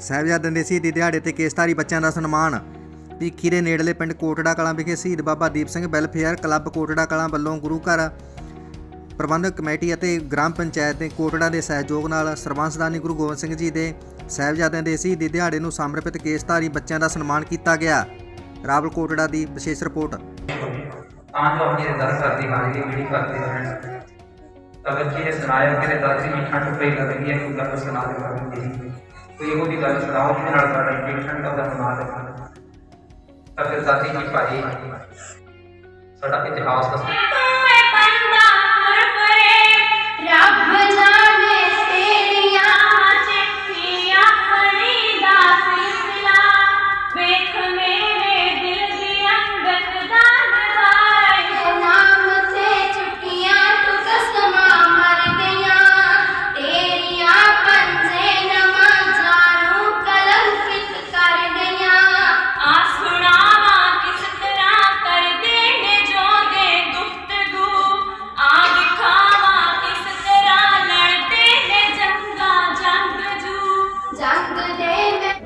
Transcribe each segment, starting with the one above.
ਸਾਹਿਬਜ਼ਾਦਿਆਂ ਦੇ ਸ਼ਹੀਦੀ ਦਿਹਾੜੇ ਤੇ ਕੇਸਧਾਰੀ ਬੱਚਿਆਂ ਦਾ ਸਨਮਾਨ। ਭੀਖੀ ਦੇ ਨੇੜਲੇ ਪਿੰਡ ਕੋਟੜਾ ਕਲਾਂ ਵਿਖੇ ਸ਼ਹੀਦ ਬਾਬਾ ਦੀਪ ਸਿੰਘ ਵੈਲਫੇਅਰ ਕਲੱਬ ਕੋਟੜਾ ਕਲਾਂ ਵੱਲੋਂ ਗੁਰੂ ਘਰ ਪ੍ਰਬੰਧਕ ਕਮੇਟੀ ਅਤੇ ਗ੍ਰਾਮ ਪੰਚਾਇਤ ਦੇ ਕੋਟੜਾ ਦੇ ਸਹਿਯੋਗ ਨਾਲ ਸਰਬੰਸਦਾਨੀ ਗੁਰੂ ਗੋਬਿੰਦ ਸਿੰਘ ਜੀ ਦੇ ਸਾਹਿਬਜ਼ਾਦਿਆਂ ਦੇ ਸ਼ਹੀਦੀ ਦਿਹਾੜੇ ਨੂੰ ਸਮਰਪਿਤ ਕੇਸਧਾਰੀ ਬੱਚਿਆਂ ਦਾ ਸਨਮਾਨ ਕੀਤਾ ਗਿਆ। ਰਾਵਲ ਕੋਟੜਾ ਦੀ ਵਿਸ਼ੇਸ਼ ਰਿਪੋਰਟ। ਤਾਂ ਜੋ ਆਪਣੀ ਅਰਦਾਸ ਕਰਦੀ ਹਾਜ਼ਰੀ ਜਿਹੜੀ ਕਰਦੇ ਰਹਿਣ ਤਾਂ ਬੱਚੇ ਨੇ ਸੁਣਾਇਆ ਕਿ ਦਾਦੀ ਮਿੱਠਾ ਟੁੱਪੇ ਲੱਗਦੀ ਹੈ ਕੋਈ ਗੱਲ ਸੁਣਾ ਦੇ ਕਰਦੀ ਕੋਈ ਇਹੋ ਜਿਹੀ ਗੱਲ ਸੁਣਾਓ ਜਿਹਦੇ ਨਾਲ ਸਾਡਾ ਇੰਟੈਂਸ਼ਨ ਦਾ ਉਹਦਾ ਤਾਂ ਫਿਰ ਦਾਦੀ ਜੀ ਭਾਈ, ਸਾਡਾ ਇਤਿਹਾਸ ਦੱਸੋ।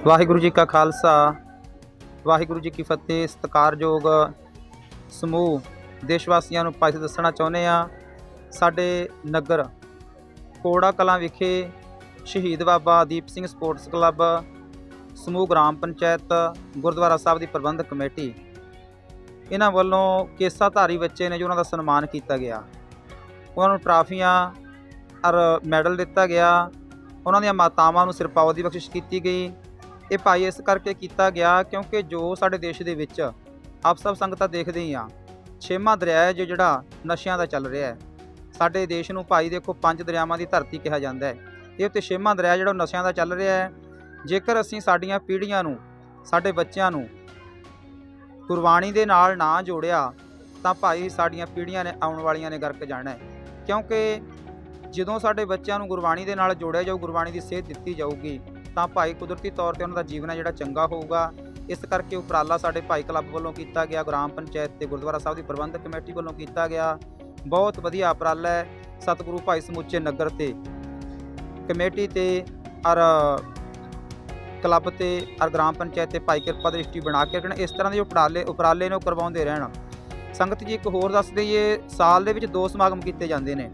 ਵਾਹਿਗੁਰੂ ਜੀ ਕਾ ਖਾਲਸਾ, ਵਾਹਿਗੁਰੂ ਜੀ ਕੀ ਫਤਿਹ, ਸਤਿਕਾਰਯੋਗ ਸਮੂਹ ਦੇਸ਼ ਵਾਸੀਆਂ ਨੂੰ ਪਾਇਸ ਦੱਸਣਾ ਚਾਹੁੰਦੇ ਆ ਸਾਡੇ ਨਗਰ ਕੋੜਾ ਕਲਾਂ ਵਿਖੇ ਸ਼ਹੀਦ ਬਾਬਾ ਦੀਪ ਸਿੰਘ ਸਪੋਰਟਸ ਕਲੱਬ, ਸਮੂਹ ਗ੍ਰਾਮ ਪੰਚਾਇਤ, ਗੁਰਦੁਆਰਾ ਸਾਹਿਬ ਦੀ ਪ੍ਰਬੰਧਕ ਕਮੇਟੀ। ਇਹਨਾਂ ਵੱਲੋਂ ਕੇਸਾਧਾਰੀ ਬੱਚੇ ਨੇ ਜੋ ਉਹਨਾਂ ਦਾ ਸਨਮਾਨ ਕੀਤਾ ਗਿਆ। ਉਹਨਾਂ ਨੂੰ ਟਰਾਫੀਆਂ ਔਰ ਮੈਡਲ ਦਿੱਤਾ ਗਿਆ। ਉਹਨਾਂ ਦੀਆਂ ਮਾਤਾਵਾਂ ਨੂੰ ਸਿਰਪਾਵ ਦੀ ਬਖਸ਼ਿਸ਼ ਕੀਤੀ ਗਈ। ਇਹ ਭਾਈ ਇਸ ਕਰਕੇ ਕੀਤਾ ਗਿਆ ਕਿਉਂਕਿ ਜੋ ਸਾਡੇ ਦੇਸ਼ ਦੇ ਵਿੱਚ ਆਪ ਸਭ ਸੰਗਤਾਂ ਦੇਖਦੇ ਹੀ ਆ, ਛੇਵਾਂ ਦਰਿਆ ਹੈ ਜੋ ਜਿਹੜਾ ਨਸ਼ਿਆਂ ਦਾ ਚੱਲ ਰਿਹਾ ਹੈ। ਸਾਡੇ ਦੇਸ਼ ਨੂੰ ਭਾਈ ਦੇਖੋ ਪੰਜ ਦਰਿਆਵਾਂ ਦੀ ਧਰਤੀ ਕਿਹਾ ਜਾਂਦਾ ਹੈ। ਇਹ ਉੱਤੇ ਛੇਵਾਂ ਦਰਿਆ ਜਿਹੜਾ ਉਹ ਨਸ਼ਿਆਂ ਦਾ ਚੱਲ ਰਿਹਾ ਹੈ। ਜੇਕਰ ਅਸੀਂ ਸਾਡੀਆਂ ਪੀੜ੍ਹੀਆਂ ਨੂੰ, ਸਾਡੇ ਬੱਚਿਆਂ ਨੂੰ ਗੁਰਬਾਣੀ ਦੇ ਨਾਲ ਨਾ ਜੋੜਿਆ, ਤਾਂ ਭਾਈ ਸਾਡੀਆਂ ਪੀੜ੍ਹੀਆਂ ਨੇ ਆਉਣ ਵਾਲੀਆਂ ਨੇ ਗਰਕ ਜਾਣਾ ਹੈ। ਕਿਉਂਕਿ ਜਦੋਂ ਸਾਡੇ ਬੱਚਿਆਂ ਨੂੰ ਗੁਰਬਾਣੀ ਦੇ ਨਾਲ ਜੋੜਿਆ ਜਾਊ, ਗੁਰਬਾਣੀ ਦੀ ਸੇਧ ਦਿੱਤੀ ਜਾਊਗੀ ਤਾਂ ਭਾਈ ਕੁਦਰਤੀ ਤੌਰ ਤੇ ਉਹਨਾਂ ਦਾ ਜੀਵਨ ਹੈ ਜਿਹੜਾ ਚੰਗਾ ਹੋਊਗਾ। ਇਸ ਕਰਕੇ ਉਪਰਾਲਾ ਸਾਡੇ ਭਾਈ ਕਲੱਬ ਵੱਲੋਂ ਕੀਤਾ ਗਿਆ, ਗ੍ਰਾਮ ਪੰਚਾਇਤ ਤੇ ਗੁਰਦੁਆਰਾ ਸਾਹਿਬ ਦੀ ਪ੍ਰਬੰਧਕ ਕਮੇਟੀ ਵੱਲੋਂ ਕੀਤਾ ਗਿਆ। ਬਹੁਤ ਵਧੀਆ ਉਪਰਾਲਾ ਹੈ ਸਤਿਗੁਰੂ ਭਾਈ ਸਮੁੱਚੇ ਨਗਰ ਤੇ। ਕਮੇਟੀ ਤੇ ਔਰ ਕਲੱਬ ਤੇ ਔਰ ਗ੍ਰਾਮ ਪੰਚਾਇਤ ਤੇ ਭਾਈ ਕਿਰਪਾ ਦ੍ਰਿਸ਼ਟੀ ਬਣਾ ਕੇ ਰੱਖਣ। ਇਸ ਤਰ੍ਹਾਂ ਦੇ ਉਪਰਾਲੇ ਉਪਰਾਲੇ ਨੂੰ ਕਰਵਾਉਂਦੇ ਰਹਿਣ। ਸੰਗਤ ਜੀ ਇੱਕ ਹੋਰ ਦੱਸ ਦਈਏ, ਸਾਲ ਦੇ ਵਿੱਚ ਦੋ ਸਮਾਗਮ ਕੀਤੇ ਜਾਂਦੇ ਨੇ,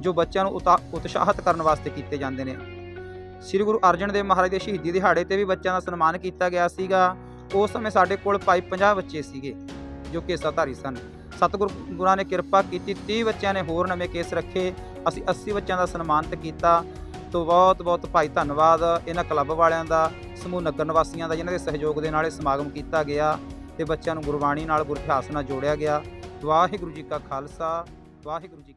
ਜੋ ਬੱਚਿਆਂ ਨੂੰ ਉਤਾ- ਉਤਸ਼ਾਹਿਤ ਕਰਨ ਵਾਸਤੇ ਕੀਤੇ ਜਾਂਦੇ ਨੇ। ਸ੍ਰੀ ਗੁਰੂ ਅਰਜਨ ਦੇਵ ਮਹਾਰਾਜ ਦੇ ਸ਼ਹੀਦੀ ਦਿਹਾੜੇ ਤੇ ਵੀ ਬੱਚਿਆਂ ਦਾ ਸਨਮਾਨ ਕੀਤਾ ਗਿਆ ਸੀਗਾ। ਉਸ ਸਮੇਂ ਸਾਡੇ ਕੋਲ ਭਾਈ 50 ਬੱਚੇ ਸੀਗੇ, ਜੋ ਕੇਸਾਧਾਰੀ ਸਨ। ਸਤਿਗੁਰ ਗੁਰਾਂ ਨੇ ਕਿਰਪਾ ਕੀਤੀ 30 ਬੱਚਿਆਂ ਨੇ ਹੋਰ ਨਵੇਂ ਕੇਸ ਰੱਖੇ। ਅਸੀਂ 80 ਬੱਚਿਆਂ ਦਾ ਸਨਮਾਨਿਤ ਕੀਤਾ। ਤੋਂ ਬਹੁਤ ਬਹੁਤ ਭਾਈ ਧੰਨਵਾਦ ਇਹਨਾਂ ਕਲੱਬ ਵਾਲਿਆਂ ਦਾ, ਸਮੂਹ ਨਗਰ ਨਿਵਾਸੀਆਂ ਦਾ, ਜਿਨ੍ਹਾਂ ਦੇ ਸਹਿਯੋਗ ਦੇ ਨਾਲ ਇਹ ਸਮਾਗਮ ਕੀਤਾ ਗਿਆ ਤੇ ਬੱਚਿਆਂ ਨੂੰ ਗੁਰਬਾਣੀ ਨਾਲ ਗੁਰ ਨਾਲ ਜੋੜਿਆ ਗਿਆ। ਵਾਹਿਗੁਰੂ ਜੀ ਕਾ ਖਾਲਸਾ, ਵਾਹਿਗੁਰੂ ਜੀ